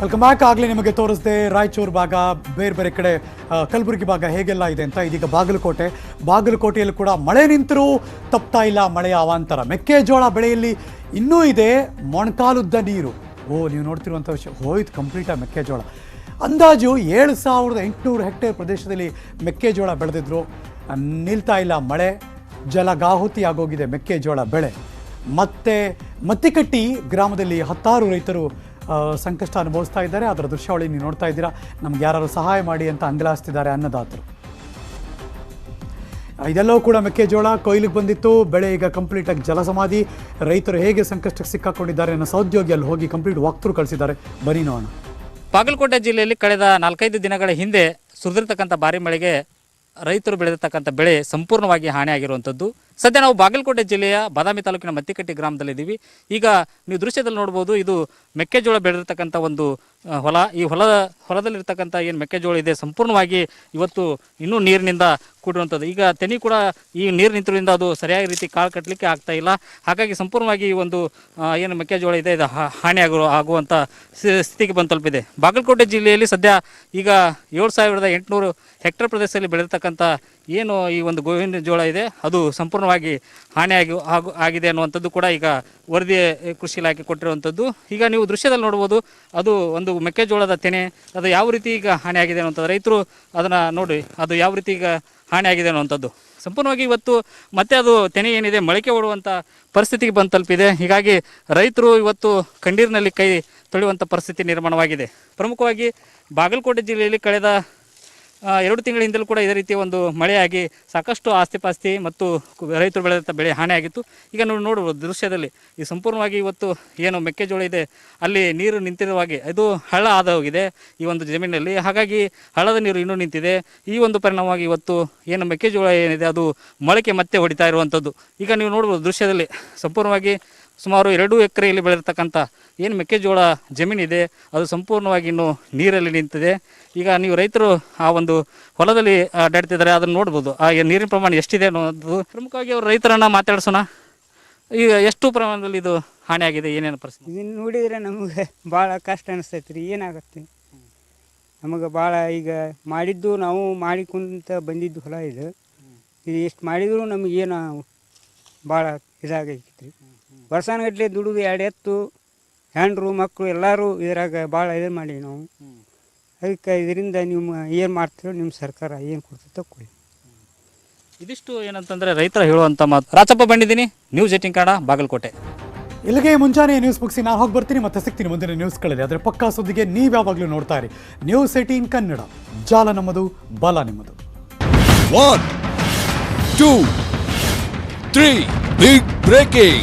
Welcome back ಆಗಲೇ ನಿಮಗೆ ತೋರಿಸಿದೆ ರಾಯಚೂರು ಭಾಗ, ಬೇರೆ ಬೇರೆ ಕಡೆ ಕಲಬುರಗಿ ಭಾಗ ಹೇಗೆಲ್ಲ ಇದೆ ಅಂತ ಇದೀಗ ಬಾಗಲಕೋಟೆ. ಬಾಗಲಕೋಟೆಯಲ್ಲಿ ಕೂಡ ಮಳೆ ನಿಂತರೂ, ತಪ್ತಾ ಇಲ್ಲ ಮಳೆಯ ಅವಾಂತರ. ಮೆಕ್ಕೆಜೋಳ ಬೆಳೆಯಲ್ಲಿ ಇನ್ನೂ ಇದೆ ಮೊಣಕಾಲುದ್ದ ನೀರು. ಓ, ನೀವು ನೋಡ್ತಿರುವಂಥ ವಿಷಯ. ಹೋಯ್ತು ಕಂಪ್ಲೀಟಾಗಿ ಮೆಕ್ಕೆಜೋಳ. ಅಂದಾಜು ಏಳು ಸಾವಿರದ ಎಂಟುನೂರು ಹೆಕ್ಟೇರ್ ಪ್ರದೇಶದಲ್ಲಿ ಮೆಕ್ಕೆಜೋಳ ಬೆಳೆದಿದ್ರು. ನಿಲ್ತಾ ಇಲ್ಲ ಮಳೆ. ಜಲಗಾಹುತಿ ಆಗೋಗಿದೆ ಮೆಕ್ಕೆಜೋಳ ಬೆಳೆ. ಮತ್ತೆ ಮತ್ತಿಕಟ್ಟಿ ಗ್ರಾಮದಲ್ಲಿ ಹತ್ತಾರು ರೈತರು ಸಂಕಷ್ಟ ಅನುಭವಿಸ್ತಾ ಇದ್ದಾರೆ. ಅದರ ದೃಶ್ಯಾವಳಿ ನೀವು ನೋಡ್ತಾ ಇದ್ದೀರಾ. ನಮ್ಗೆ ಯಾರು ಸಹಾಯ ಮಾಡಿ ಅಂತ ಅಂಗಲಾಸ್ತಿದ್ದಾರೆ ಅನ್ನದಾತರು. ಇದೆಲ್ಲವೂ ಕೂಡ ಮೆಕ್ಕೆಜೋಳ ಕೊಯ್ಲಿಗೆ ಬಂದಿತ್ತು. ಬೆಳೆ ಈಗ ಕಂಪ್ಲೀಟಾಗಿ ಜಲಸಮಾಧಿ. ರೈತರು ಹೇಗೆ ಸಂಕಷ್ಟಕ್ಕೆ ಸಿಕ್ಕಾಕೊಂಡಿದ್ದಾರೆ ಅನ್ನೋ ಸಹೋದ್ಯೋಗಿ ಅಲ್ಲಿ ಹೋಗಿ ಕಂಪ್ಲೀಟ್ ವಾಕ್ತರು ಕಳಿಸಿದ್ದಾರೆ. ಬನ್ನಿ ನೋಡೋಣ. ಬಾಗಲಕೋಟೆ ಜಿಲ್ಲೆಯಲ್ಲಿ ಕಳೆದ ನಾಲ್ಕೈದು ದಿನಗಳ ಹಿಂದೆ ಸುರಿದಿರ್ತಕ್ಕಂಥ ಭಾರಿ ಮಳೆಗೆ ರೈತರು ಬೆಳೆದಿರ್ತಕ್ಕಂಥ ಬೆಳೆ ಸಂಪೂರ್ಣವಾಗಿ ಹಾನಿಯಾಗಿರುವಂಥದ್ದು. ಸದ್ಯ ನಾವು ಬಾಗಲಕೋಟೆ ಜಿಲ್ಲೆಯ ಬಾದಾಮಿ ತಾಲೂಕಿನ ಮತ್ತಿಕಟ್ಟಿ ಗ್ರಾಮದಲ್ಲಿದ್ದೀವಿ. ಈಗ ನೀವು ದೃಶ್ಯದಲ್ಲಿ ನೋಡ್ಬೋದು ಇದು ಮೆಕ್ಕೆಜೋಳ ಬೆಳೆದಿರ್ತಕ್ಕಂಥ ಒಂದು ಹೊಲ. ಈ ಹೊಲದ ಹೊಲದಲ್ಲಿರ್ತಕ್ಕಂಥ ಏನು ಮೆಕ್ಕೆಜೋಳ ಇದೆ ಸಂಪೂರ್ಣವಾಗಿ ಇವತ್ತು ಇನ್ನೂ ನೀರಿನಿಂದ ಕೂಡಿರುವಂಥದ್ದು. ಈಗ ತೆನಿ ಕೂಡ ಈ ನೀರು ನಿಂತಿರೋದ್ರಿಂದ ಅದು ಸರಿಯಾಗಿ ರೀತಿ ಕಾಳು ಕಟ್ಟಲಿಕ್ಕೆ ಆಗ್ತಾ ಇಲ್ಲ. ಹಾಗಾಗಿ ಸಂಪೂರ್ಣವಾಗಿ ಈ ಒಂದು ಏನು ಮೆಕ್ಕೆಜೋಳ ಇದೆ, ಇದು ಹಾನಿ ಆಗುವಂಥ ಸ್ಥಿತಿಗೆ ಬಂದು ತಲುಪಿದೆ. ಬಾಗಲಕೋಟೆ ಜಿಲ್ಲೆಯಲ್ಲಿ ಸದ್ಯ ಈಗ ಏಳು ಸಾವಿರದ ಎಂಟುನೂರು ಹೆಕ್ಟೇರ್ ಪ್ರದೇಶದಲ್ಲಿ ಬೆಳೆದಿರ್ತಕ್ಕಂಥ ಏನು ಈ ಒಂದು ಗೋವಿನ ಜೋಳ ಇದೆ, ಅದು ಸಂಪೂರ್ಣವಾಗಿ ಹಾನಿಯಾಗಿ ಆಗು ಆಗಿದೆ ಅನ್ನುವಂಥದ್ದು ಕೂಡ ಈಗ ವರದಿ ಕೃಷಿ ಇಲಾಖೆ ಕೊಟ್ಟಿರುವಂಥದ್ದು. ಈಗ ನೀವು ದೃಶ್ಯದಲ್ಲಿ ನೋಡ್ಬೋದು ಅದು ಒಂದು ಮೆಕ್ಕೆಜೋಳದ ತೆನೆ, ಅದು ಯಾವ ರೀತಿ ಈಗ ಹಾನಿಯಾಗಿದೆ ಅನ್ನುವಂಥದ್ದು. ರೈತರು ಅದನ್ನು ನೋಡಿ, ಅದು ಯಾವ ರೀತಿ ಈಗ ಹಾನಿಯಾಗಿದೆ ಅನ್ನುವಂಥದ್ದು. ಸಂಪೂರ್ಣವಾಗಿ ಇವತ್ತು ಮತ್ತೆ ಅದು ತೆನೆ ಏನಿದೆ, ಮೊಳಕೆ ಓಡುವಂಥ ಪರಿಸ್ಥಿತಿಗೆ ಬಂದು ತಲುಪಿದೆ ಹೀಗಾಗಿ ರೈತರು ಇವತ್ತು ಕಣ್ಣೀರಿನಲ್ಲಿ ಕೈ ತೊಳೆಯುವಂಥ ಪರಿಸ್ಥಿತಿ ನಿರ್ಮಾಣವಾಗಿದೆ. ಪ್ರಮುಖವಾಗಿ ಬಾಗಲಕೋಟೆ ಜಿಲ್ಲೆಯಲ್ಲಿ ಕಳೆದ ಎರಡು ತಿಂಗಳಿಂದಲೂ ಕೂಡ ಇದೇ ರೀತಿಯ ಒಂದು ಮಳೆಯಾಗಿ ಸಾಕಷ್ಟು ಆಸ್ತಿಪಾಸ್ತಿ ಮತ್ತು ರೈತರು ಬೆಳೆದಂಥ ಬೆಳೆ ಹಾನಿಯಾಗಿತ್ತು. ಈಗ ನೀವು ನೋಡ್ಬೋದು ದೃಶ್ಯದಲ್ಲಿ ಈ ಸಂಪೂರ್ಣವಾಗಿ ಇವತ್ತು ಏನು ಮೆಕ್ಕೆಜೋಳ ಇದೆ, ಅಲ್ಲಿ ನೀರು ನಿಂತಿರುವಾಗೆ ಇದು ಹಳ್ಳ ಆದ ಹೋಗಿದೆ ಈ ಒಂದು ಜಮೀನಲ್ಲಿ ಹಾಗಾಗಿ ಹಳ್ಳದ ನೀರು ಇನ್ನೂ ನಿಂತಿದೆ. ಈ ಒಂದು ಪರಿಣಾಮವಾಗಿ ಇವತ್ತು ಏನು ಮೆಕ್ಕೆಜೋಳ ಏನಿದೆ, ಅದು ಮೊಳಕೆ ಮತ್ತೆ ಹೊಡಿತಾ ಇರುವಂಥದ್ದು. ಈಗ ನೀವು ನೋಡ್ಬೋದು ದೃಶ್ಯದಲ್ಲಿ ಸಂಪೂರ್ಣವಾಗಿ ಸುಮಾರು ಎರಡು ಎಕರೆಯಲ್ಲಿ ಬೆಳೆದಿರ್ತಕ್ಕಂಥ ಏನು ಮೆಕ್ಕೆಜೋಳ ಜಮೀನಿದೆ ಅದು ಸಂಪೂರ್ಣವಾಗಿ ಇನ್ನು ನೀರಲ್ಲಿ ನಿಂತಿದೆ. ಈಗ ನೀವು ರೈತರು ಆ ಒಂದು ಹೊಲದಲ್ಲಿ ಅಡ್ಡಾಡ್ತಿದ್ದಾರೆ ಅದನ್ನು ನೋಡ್ಬೋದು. ಆ ನೀರಿನ ಪ್ರಮಾಣ ಎಷ್ಟಿದೆ ಅನ್ನೋದು ಪ್ರಮುಖವಾಗಿ ಅವರು ರೈತರನ್ನ ಮಾತಾಡ್ಸೋಣ. ಈಗ ಎಷ್ಟು ಪ್ರಮಾಣದಲ್ಲಿ ಇದು ಹಾನಿಯಾಗಿದೆ ಏನೇನು ಪರಿಸ್ಥಿತಿ? ಇದನ್ನು ನೋಡಿದರೆ ನಮಗೆ ಭಾಳ ಕಷ್ಟ ಅನಿಸ್ತೈತೆ ರೀ ಏನಾಗುತ್ತೆ? ನಮಗೆ ಭಾಳ ಈಗ ಮಾಡಿದ್ದು ನಾವು ಮಾಡಿಕೊಂತ ಬಂದಿದ್ದು ಹೊಲ ಇದು. ಇದು ಎಷ್ಟು ಮಾಡಿದರೂ ನಮಗೇನು ಭಾಳ ಇದಾಗೈತಿ ರೀ. ವರ್ಷಾನುಗಟ್ಲೆ ದುಡಿದು ಎರಡು ಎತ್ತು ಹೆಂಡ್ರು ಮಕ್ಕಳು ಎಲ್ಲರೂ ಇದ್ರಾಗ ಭಾಳ ಇದು ಮಾಡಿ ನಾವು. ಅದಕ್ಕೆ ಇದರಿಂದ ನಿಮ್ಮ ಏನು ಮಾಡ್ತೀರೋ ನಿಮ್ಮ ಸರ್ಕಾರ ಏನು ಕೊಡ್ತೈತೋ ಕೊಡಿ. ಇದಿಷ್ಟು ಏನಂತಂದ್ರೆ ರೈತರ ಹೇಳುವಂಥ ಮಾತು. ರಾಚಪ್ಪ ಬಂದಿದ್ದೀನಿ. News eighteen Kannada Bagalkot. ಇಲ್ಲಿಗೆ ಮುಂಜಾನೆ ನ್ಯೂಸ್ ಮುಗಿಸಿ ನಾನು ಹೋಗಿ ಬರ್ತೀನಿ ಮತ್ತೆ ಸಿಗ್ತೀನಿ ಮುಂದಿನ ನ್ಯೂಸ್ಗಳಲ್ಲಿ ಆದರೆ ಪಕ್ಕಾ ಸುದ್ದಿಗೆ ನೀವು ಯಾವಾಗಲೂ ನೋಡ್ತಾ ಇರಿ. News eighteen Kannada. ಜಾಲ ನಮ್ಮದು ಬಲ ನಿಮ್ಮದು. One two three big breaking.